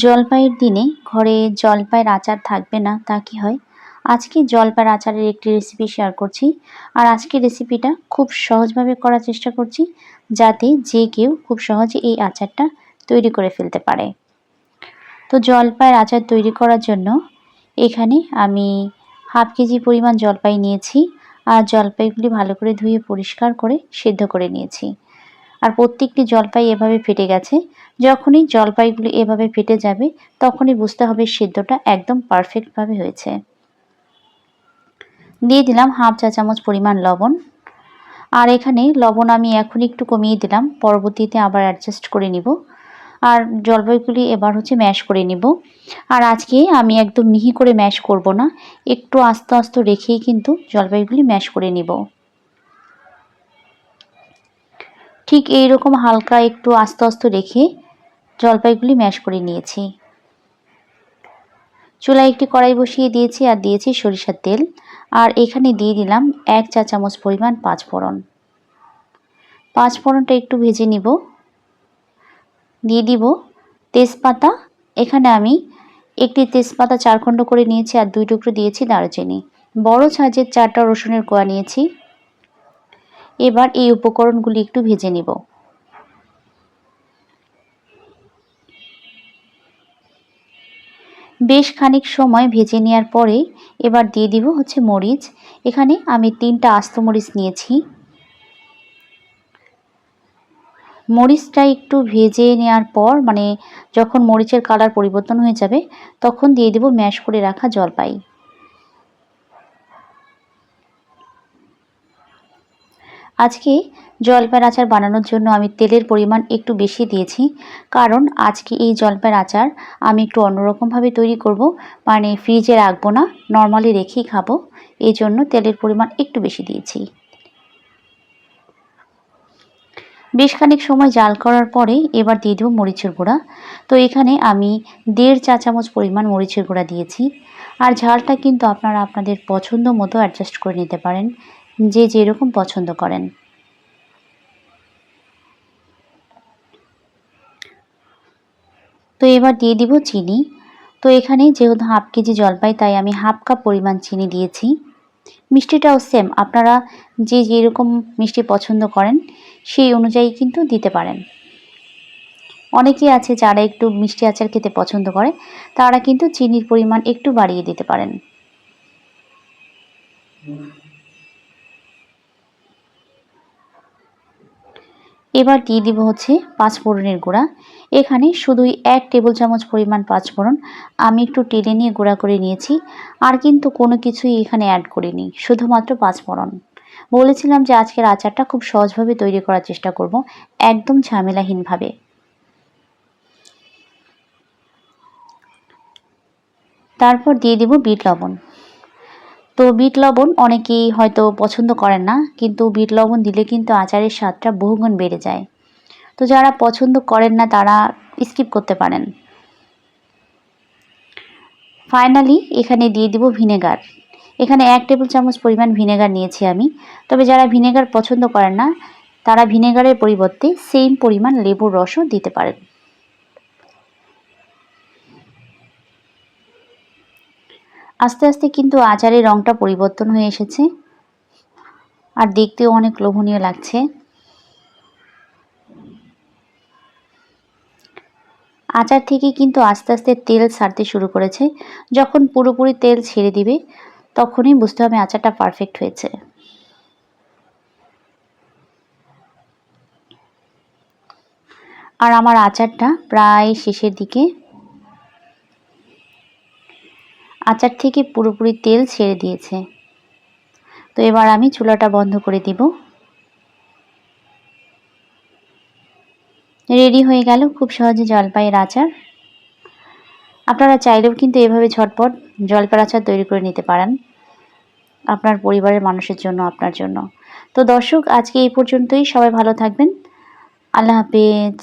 জলপাইয়ের দিনে ঘরে জলপাইয়ের আচার থাকবে না, তা কি হয়? আজকে জলপাইয়ের আচারের একটি রেসিপি শেয়ার করছি আর আজকের রেসিপিটা খুব সহজভাবে করার চেষ্টা করছি যাতে যে কেউ খুব সহজে এই আচারটা তৈরি করে ফেলতে পারে। তো জলপাইয়ের আচার তৈরি করার জন্য এখানে আমি হাফ কেজি পরিমাণ জলপাই নিয়েছি আর জলপাইগুলি ভালো করে ধুয়ে পরিষ্কার করে সেদ্ধ করে নিয়েছি। আর প্রত্যেকটি জলপাই এভাবে ফেটে গেছে। যখনই জলপাইগুলি এভাবে ফেটে যাবে, তখনই বুঝতে হবে সেদ্ধটা একদম পারফেক্টভাবে হয়েছে। দিয়ে দিলাম হাফ চা চামচ পরিমাণ লবণ। আর এখানে লবণ আমি এখন একটু কমিয়ে দিলাম, পরবর্তীতে আবার অ্যাডজাস্ট করে নিব। আর জলপাইগুলি এবার হচ্ছে ম্যাশ করে নিব। আর আজকে আমি একদম মিহি করে ম্যাশ করব না, একটু আস্তে আস্তে রেখেই কিন্তু জলপাইগুলি ম্যাশ করে নিব। ঠিক এই রকম হালকা একটু আস্তে আস্তে রেখে জলপাইগুলি ম্যাশ করে নিয়েছি। চুলায় একটি কড়াই বসিয়ে দিয়েছি আর দিয়েছি সরিষার তেল। আর এখানে দিয়ে দিলাম এক চা চামচ পরিমাণ পাঁচ ফোড়ন পাঁচ ফোড়নটা একটু ভেজে নিব। দিয়ে দিব তেজপাতা। এখানে আমি একটি তেজপাতা চারখণ্ড করে নিয়েছি আর দুই টুকরো দিয়েছি দারুচিনি। বড় সাজের চারটা রসুনের কোয়া নিয়েছি। এবার এই উপকরণগুলি একটু ভেজে নিব। বেশ খানিক সময় ভেজে নেওয়ার পরে এবার দিয়ে দিব হচ্ছে মরিচ। এখানে আমি তিনটা আস্ত মরিচ নিয়েছি। মরিচটা একটু ভেজে নেওয়ার পর মানে যখন মরিচের কালার পরিবর্তন হয়ে যাবে, তখন দিয়ে দেব ম্যাশ করে রাখা জলপাই। আজকে জলপাইয়ের আচার বানানোর জন্য আমি তেলের পরিমাণ একটু বেশি দিয়েছি? কারণ আজকে এই জলপাইয়ের আচার আমি একটু অন্যরকমভাবে তৈরি করব? মানে ফ্রিজে রাখব না, নর্মালি রেখেই খাব। এই জন্য তেলের পরিমাণ একটু বেশি দিয়েছি। বেশ খানিক সময় জাল করার পরে এবার দিয়ে দেবো মরিচের গুঁড়া। তো এখানে আমি দেড় চা চামচ পরিমাণ মরিচের গুঁড়া দিয়েছি। আর ঝালটা কিন্তু আপনারা আপনাদের পছন্দ মতো অ্যাডজাস্ট করে নিতে পারেন। যে যেরকম পছন্দ করেন। তো এবার দিয়ে দিব চিনি। তো এখানে যেহেতু হাফ কেজি জলপাই, তাই আমি হাফ কাপ পরিমাণ চিনি দিয়েছি। মিষ্টিটাও সেম আপনারা যে যেরকম মিষ্টি পছন্দ করেন, সেই অনুযায়ী কিন্তু দিতে পারেন। অনেকেই আছে যারা একটু মিষ্টি আচার খেতে পছন্দ করে, তারা কিন্তু চিনির পরিমাণ একটু বাড়িয়ে দিতে পারেন। এবার দিয়ে দিব হচ্ছে পাঁচফোড়নের গুঁড়া। এখানে শুধুই এক টেবিল চামচ পরিমাণ পাঁচফোড়ন আমি একটু টেনে নিয়ে গুঁড়া করে নিয়েছি। আর কিন্তু কোনো কিছুই এখানে অ্যাড করিনি, শুধুমাত্র পাঁচফোড়ন বলেছিলাম যে আজকের আচারটা খুব সহজভাবে তৈরি করার চেষ্টা করব, একদম ঝামেলাহীনভাবে। তারপর দিয়ে দিব বিট লবণ। তো বিট লবণ অনেকেই হয়তো পছন্দ করেন না, কিন্তু বিট লবণ দিলে কিন্তু আচারের স্বাদটা বহুগুণ বেড়ে যায়। তো যারা পছন্দ করেন না, তারা স্কিপ করতে পারেন। ফাইনালি এখানে দিয়ে দিব ভিনেগার। এখানে এক টেবিল চামচ পরিমাণ ভিনেগার নিয়েছি আমি। তবে যারা ভিনেগার পছন্দ করেন না, তারা ভিনেগারের পরিবর্তে সেম পরিমাণ লেবুর রসও দিতে পারেন। আস্তে আস্তে কিন্তু আচারের রঙটা পরিবর্তন হয়ে এসেছে। আর দেখতেও অনেক লোভনীয় লাগছে। আচার থেকে কিন্তু আস্তে আস্তে তেল ছাড়তে শুরু করেছে। যখন পুরোপুরি তেল ছেড়ে দিবে, তখনই বুঝতে হবে আচারটা পারফেক্ট হয়েছে। আর আমার আচারটা প্রায় শেষের দিকে আচার থেকে পুরোপুরি তেল ছেড়ে দিয়েছে। তো এবার আমি চুলাটা বন্ধ করে দিব। রেডি হয়ে গেল খুব সহজে জলপাইয়ের আচার। আপনারা চাইলেও কিন্তু এভাবে ঝটপট জলপাইয়ের আচার তৈরি করে নিতে পারেন। আপনার পরিবারের মানুষের জন্য, আপনার জন্য। তো দর্শক, আজকে এই পর্যন্তই। সবাই ভালো থাকবেন। আল্লাহ হাফেজ।